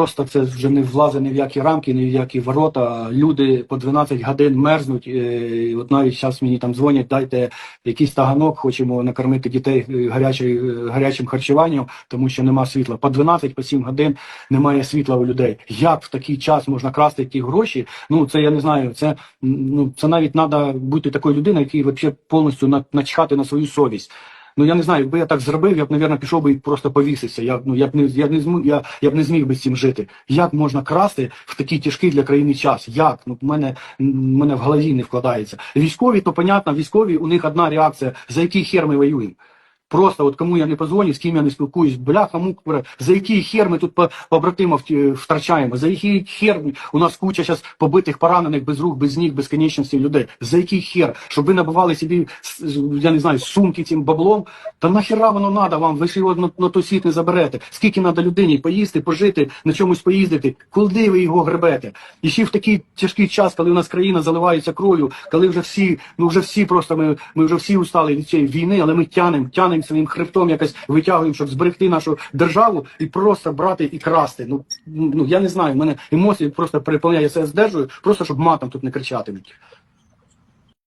Просто це вже не влазить ні в які рамки, ні в які ворота. Люди по 12 годин мерзнуть. Е, От навіть зараз мені там дзвонять, дайте якийсь таганок, хочемо накормити дітей е, гарячою, е, гарячим харчуванням, тому що нема світла. По 12, по 7 годин немає світла у людей. Як в такий час можна красти ті гроші? Ну це я не знаю. Це ну це навіть треба бути такою людиною, взагалі повністю начхати на свою совість. Ну я не знаю, якби я так зробив, я б, мабуть, пішов би і просто повісився. Я, ну, я, б не, я, не зму, я, я б не зміг би з цим жити. Як можна красти в такий тяжкий для країни час? Як? Ну, в мене, мене в голові не вкладається. Військові, то понятно, військові, у них одна реакція, за який хер ми воюємо. Просто от кому я не позвоню, з ким я не спілкуюсь, бляха мук, за який хер ми тут по- побратимів ті- втрачаємо, за який хер у нас куча зараз побитих, поранених, без рук, без ніг, без конечностей людей. За який хер? Щоб ви набивали собі, я не знаю, сумки цим баблом, та нахіра воно надо вам, ви ж його на, на той світ не заберете. Скільки треба людині поїсти, пожити, на чомусь поїздити, куди ви його гребете? І ще в такий тяжкий час, коли у нас країна заливається кров'ю, коли вже всі, ну вже всі просто ми, ми вже всі устали від цієї війни, але ми тянемо, тянемо своїм хребтом якось витягуємо, щоб зберегти нашу державу і просто брати і красти. Ну, ну я не знаю, в мене емоції просто переповняє, я себе здержую, просто щоб матом тут не кричати.